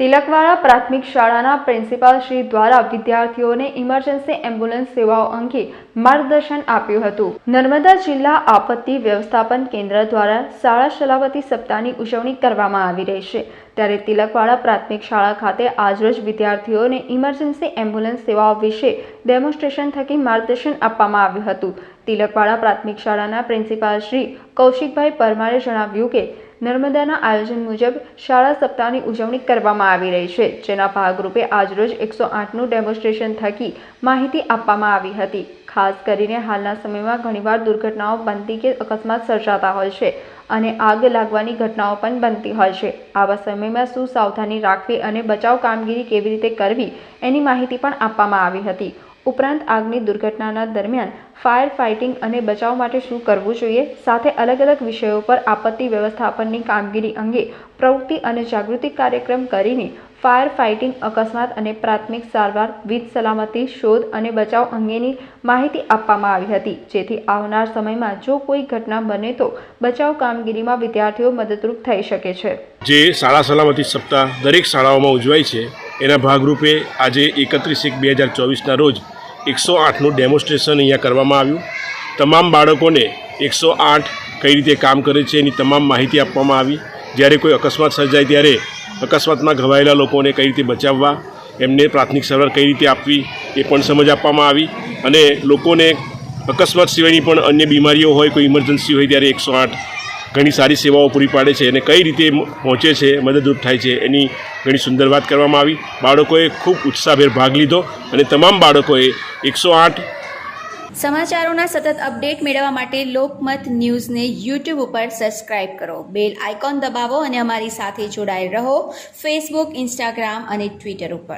તિલકવાડા પ્રાથમિક શાળાના પ્રિન્સિપાલ શ્રી દ્વારા વિદ્યાર્થીઓને ઇમરજન્સી એમ્બ્યુલન્સ સેવાઓ અંગે માર્ગદર્શન આપ્યું હતું. નર્મદા જિલ્લા આપત્તિ વ્યવસ્થાપન કેન્દ્ર દ્વારા શાળા સલામતી સપ્તાહની ઉજવણી કરવામાં આવી રહી છે. ત્યારે તિલકવાડા પ્રાથમિક શાળા ખાતે આજરોજ વિદ્યાર્થીઓને ઇમરજન્સી એમ્બ્યુલન્સ સેવાઓ વિશે ડેમોન્સ્ટ્રેશન થકી માર્ગદર્શન આપવામાં આવ્યું હતું. તિલકવાડા પ્રાથમિક શાળાના પ્રિન્સિપાલ શ્રી કૌશિકભાઈ પરમારે જણાવ્યું કે નર્મદાના આયોજન મુજબ શાળા સપ્તાહની ઉજવણી કરવામાં આવી રહી છે, જેના ભાગરૂપે આજરોજ એકસો આઠનું ડેમોન્સ્ટ્રેશન થકી માહિતી આપવામાં આવી હતી. ખાસ કરીને હાલના સમયમાં ઘણીવાર દુર્ઘટનાઓ બનતી કે અકસ્માત સર્જાતા હોય છે અને આગ લાગવાની ઘટનાઓ પણ બનતી હોય છે. આવા સમયમાં શું સાવધાની રાખવી અને બચાવ કામગીરી કેવી રીતે કરવી એની માહિતી પણ આપવામાં આવી હતી. ઉપરાંત આગની દુર્ઘટનાના દરમિયાન ફાયર ફાઇટિંગ અને બચાવ માટે શું કરવું જોઈએ, સાથે અલગ અલગ વિષયો પર આપત્તિ વ્યવસ્થાપનની કામગીરી અંગે પ્રવૃત્તિ અને જાગૃતિ કાર્યક્રમ કરીને ફાયર ફાઇટિંગ અકસ્માત અને પ્રાથમિક સારવાર, વીજ સલામતી, શોધ અને બચાવ અંગેની માહિતી આપવામાં આવી હતી. જેથી આવનાર સમયમાં જો કોઈ ઘટના બને તો બચાવ કામગીરીમાં વિદ્યાર્થીઓ મદદરૂપ થઈ શકે છે. જે શાળા સલામતી સપ્તાહ દરેક શાળાઓમાં ઉજવાય છે એના ભાગરૂપે આજે એકત્રીસ એક બે હજાર ચોવીસના રોજ એકસો આઠનું ડેમોન્સ્ટ્રેશન અહીંયા કરવામાં આવ્યું. તમામ બાળકોને એકસો આઠ કઈ રીતે કામ કરે છે એની તમામ માહિતી આપવામાં આવી. જ્યારે કોઈ અકસ્માત સર્જાય ત્યારે અકસ્માતમાં ઘવાયેલા લોકોને કઈ રીતે બચાવવા, એમને પ્રાથમિક સારવાર કઈ રીતે આપવી એ પણ સમજ આપવામાં આવી. અને લોકોને અકસ્માત સિવાયની પણ અન્ય બીમારીઓ હોય, કોઈ ઇમરજન્સી હોય ત્યારે એકસો આઠ ઘણી સારી સેવાઓ પૂરી પાડે છે અને કઈ રીતે પહોંચે છે, મદદરૂપ થાય છે એની ઘણી સુંદર વાત કરવામાં આવી. બાળકોએ ખૂબ ઉત્સાહભેર ભાગ લીધો અને તમામ બાળકોએ એકસો આઠ સમાચારોના સતત અપડેટ મેળવવા માટે લોકમત ન્યૂઝને યુટ્યુબ ઉપર સબસ્ક્રાઇબ કરો. બેલ આઇકોન દબાવો અને અમારી સાથે જોડાયેલ રહો ફેસબુક, ઇન્સ્ટાગ્રામ અને ટ્વિટર ઉપર.